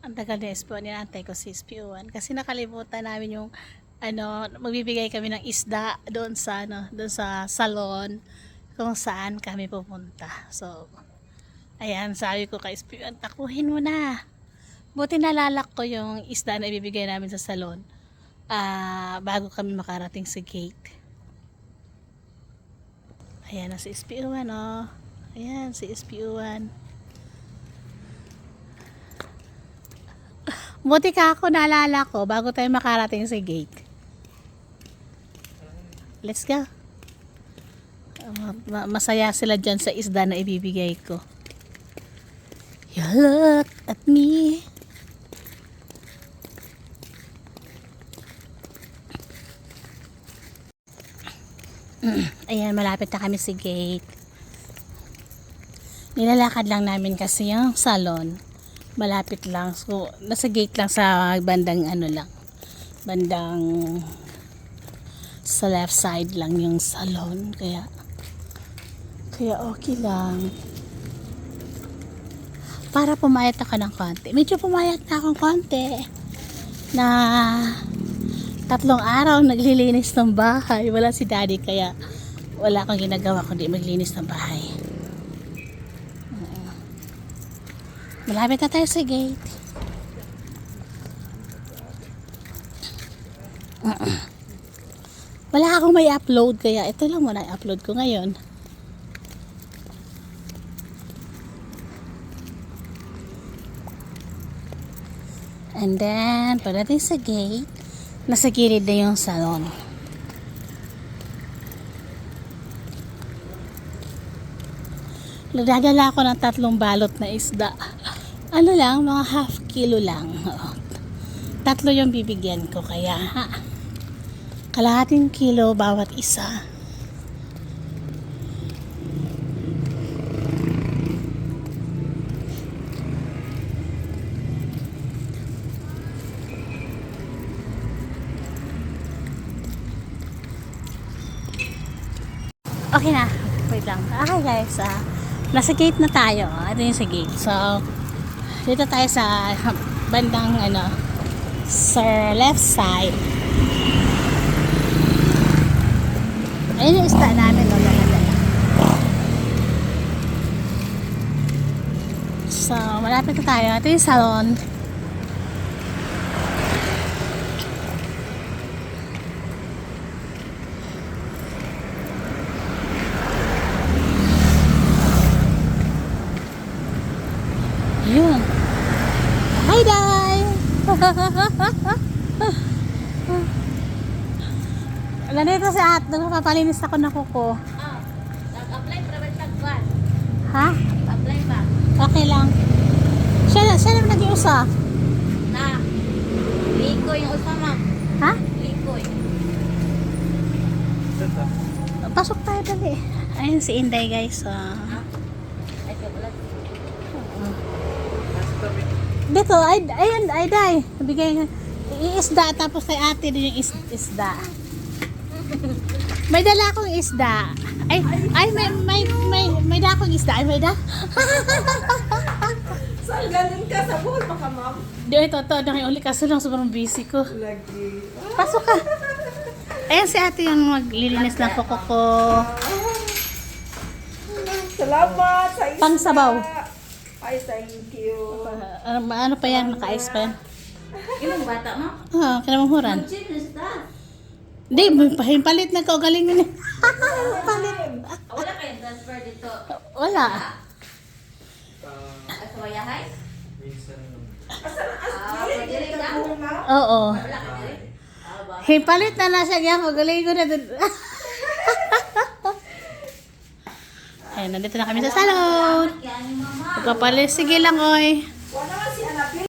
ang tagal na SPO, ninantay ko si SPO1 kasi nakalimutan namin yung ano, magbibigay kami ng isda doon sa ano, doon sa salon kung saan kami pupunta. So, ayan, sabi ko kay SPO1, takuhin mo na. Buti nalalak ko yung isda na ibibigay namin sa salon ah bago kami makarating sa gate. Ayan na si SPO1, oh. Ayan, si SPO1. Buti ka ako naalala ko bago tayo makarating sa gate. Let's go. Ma- masaya sila dyan sa isda na ibibigay ko. You look at me. Ayan, malapit na kami sa gate. Nilalakad lang namin kasi yung salon. Malapit lang. So, nasa gate lang sa bandang ano lang. Bandang sa left side lang yung salon. Kaya, kaya okay lang. Para pumayat ako ng konti. Medyo pumayat na akong konti. Na tatlong araw naglilinis ng bahay. Wala si daddy kaya wala akong ginagawa kundi maglinis ng bahay. Oo. Malapit na tayo sa gate. Wala akong may upload kaya ito lang muna i-upload ko ngayon. And then, pagdating sa gate, nasa gilid na yung salon. Nagdadala ako ng tatlong balot na isda. Ano lang, mga half kilo lang. Tatlo yung bibigyan ko kaya ha. Kalahating kilo bawat isa. Okay na. Wait lang. Okay guys, ah, nasa gate na tayo. Ito yung sa gate. So, dito tayo sa bandang ano, sa left side. Ayun yung isda namin. No, dala-dala. So, malapit na tayo. Ito yung salon. Yun. Hi, Day! Nandito si At, nagpapalinis ako ng kuko. Oh, nag-apply para ba tagwan? Ha? Apply ba? Okay lang. Siya, na- siya naman nag-iusa. Na. Likoy yung usama. Ha? Likoy. Pasok tayo dali. Ayun si Inday guys. ah. Ay, siya pala. Dito, ay, ayun, ay, Day. Bigay. Iisda, tapos kay ate din yung is, isda. May dala akong isda. Ay, ay, may, may, may, may dala akong isda. Ay, may da. Saan galing ka? Sa buhol pa ka, ma'am? Di, ito, ito, nakiuli kaso lang sobrang busy ko. Lagi. Pasok ka. Ayan si ate yung maglilinis ng kuko ko. Salamat sa isda. Pangsabaw. Ay, thank you. Ano, ano pa yan? Naka-ice pa yan? Yung bata mo? Ah, kinamanghuran. Chinos ta. Hindi, pahimpalit na ko. Galing yun eh. Palit. Ah, Wala kayong transfer dito. Wala. Aswayahay? Asan as Ah, rin ka? buhol na? Oo. Ka diri? Ah? Himpalit na na siya. Kaya ko galing ko na dun. Ayun, nandito na kami sa salon. Yan Pagkapalit, sige lang, oy.